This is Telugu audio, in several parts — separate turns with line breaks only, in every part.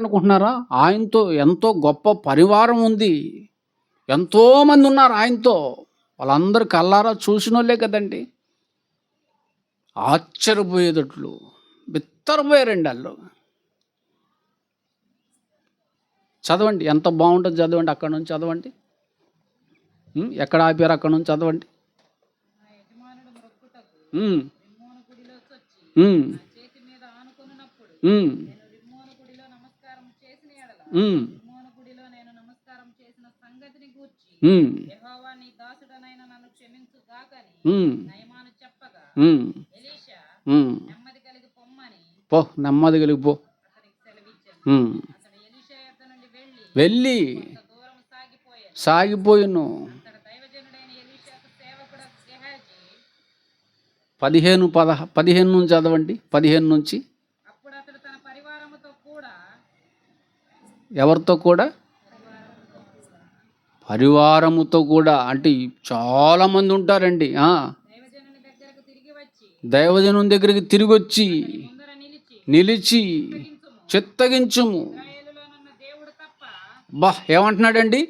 అనుకుంటున్నారా? ఆయనతో ఎంతో గొప్ప పరివారం ఉంది. ఎంతోమంది ఉన్నారు ఆయనతో. వాళ్ళందరూ కల్లారా చూసిన వాళ్ళే కదండి. ఆశ్చర్యపోయేటట్లు. బిత్తరపోయారండి వాళ్ళు. చదవండి ఎంత బాగుంటుంది చదవండి అక్కడ నుంచి చదవండి. ఎక్కడ ఆపారు అక్కడ నుంచి చదవండి. పో నెమ్మది కలిగి పో. వెళ్ళి సాగిపోయి నువ్వు పదిహేను పద పదిహేను నుంచి చదవండి. పదిహేను నుంచి ఎవరితో కూడా? పరివారముతో కూడా. అంటే చాలామంది ఉంటారండి. ఆ,
దైవజనుని దగ్గరకు తిరిగి వచ్చి
దైవజనం దగ్గరికి తిరిగి వచ్చి
నిలిచి
చిత్తగించుము. బా ఏమంటున్నాడండి?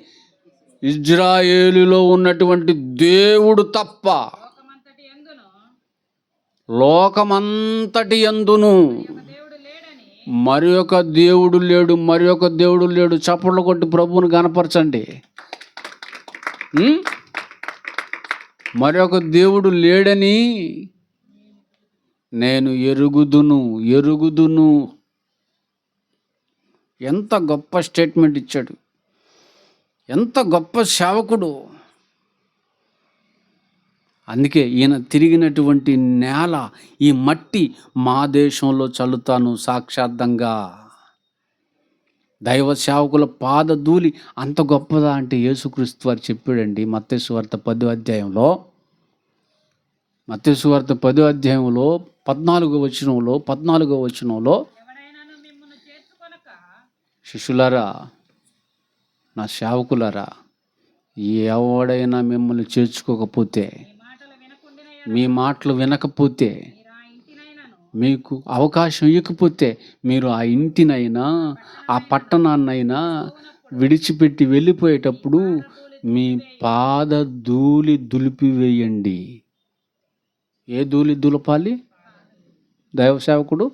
ఇజ్రాయేలులో ఉన్నటువంటి దేవుడు తప్ప
లోకమంతటి ఎందును
లోకమంతటి ఎందును
ఒక దేవుడు లేడని
మరి ఒక దేవుడు లేడు మరి ఒక దేవుడు లేడు. చప్పట్లు కొట్టి ప్రభువుని కనపరచండి మరి ఒక దేవుడు లేడని నేను ఎరుగుదును ఎరుగుదును. ఎంత గొప్ప స్టేట్మెంట్ ఇచ్చాడు. ఎంత గొప్ప సేవకుడు. అందుకే ఈయన తిరిగినటువంటి నేల ఈ మట్టి మా దేశంలో చల్లుతాను సాక్షార్థంగా దైవ సేవకుల పాద ధూళి అంత గొప్పదా అంటే యేసుక్రీస్తు వారు చెప్పాడండి మత్స్యవార్త పదో అధ్యాయంలో. మత్స్యవార్త పదో అధ్యాయంలో పద్నాలుగో వచనంలో పద్నాలుగో వచనంలో శిష్యులారా నా సేవకులారా ఎవడైనా మిమ్మల్ని చేర్చుకోకపోతే మీ మాటలు వినకపోతే మీకు అవకాశం ఇవ్వకపోతే మీరు ఆ ఇంటినైనా ఆ పట్టణాన్నైనా విడిచిపెట్టి వెళ్ళిపోయేటప్పుడు మీ పాద ధూళి దులిపివేయండి. ఏ ధూళి దులపాలి? దైవ సేవకుడు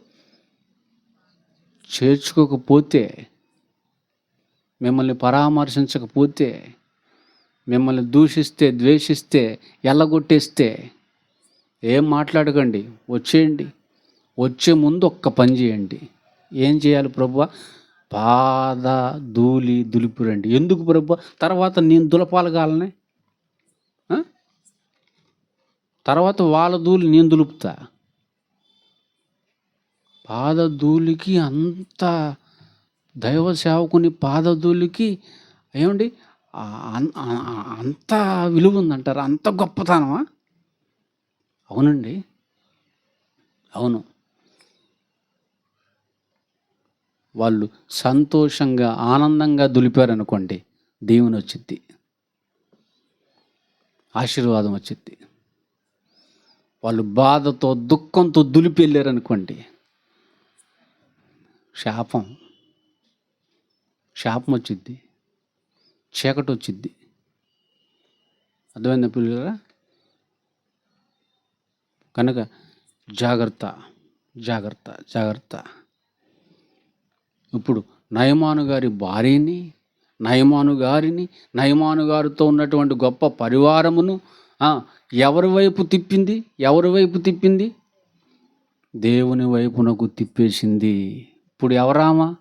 చేర్చుకోకపోతే మిమ్మల్ని పరామర్శించకపోతే మిమ్మల్ని దూషిస్తే ద్వేషిస్తే ఎల్లగొట్టేస్తే ఏం మాట్లాడకండి వచ్చేయండి. వచ్చే ముందు ఒక్క పని చేయండి. ఏం చేయాలి ప్రభు పాద ధూళి దులిపిరండి ఎందుకు ప్రభు తర్వాత నేను దులపాలగాలనే తర్వాత వాళ్ళ ధూళి నేను దులుపుతా. పాదధూళికి అంత దైవ సేవకుని పాదధూళికి ఏమండి? అంత విలువ ఉందంటారు? అంత గొప్పతనమా? అవునండి. అవును. వాళ్ళు సంతోషంగా ఆనందంగా దులిపారనుకోండి దేవుని వచ్చింది ఆశీర్వాదం వచ్చింది వాళ్ళు బాధతో దుఃఖంతో దులిపి వెళ్ళారనుకోండి శాపం శాపం వచ్చింది చీకటి వచ్చింది అర్థమైందా పిల్లరా కనుక జాగ్రత్త జాగ్రత్త జాగ్రత్త. ఇప్పుడు నయమాను గారి భార్యని నయమాను గారిని నయమాను గారితో ఉన్నటువంటి గొప్ప పరివారమును ఎవరి వైపు తిప్పింది ఎవరి వైపు తిప్పింది? దేవుని వైపునకు తిప్పేసింది. ఇప్పుడు ఎవరామా?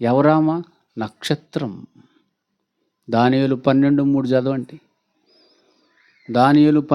ఎవరామా? నక్షత్రం. దానియేలు పన్నెండు మూడు చదవండి. దానియేలు పన్నెండు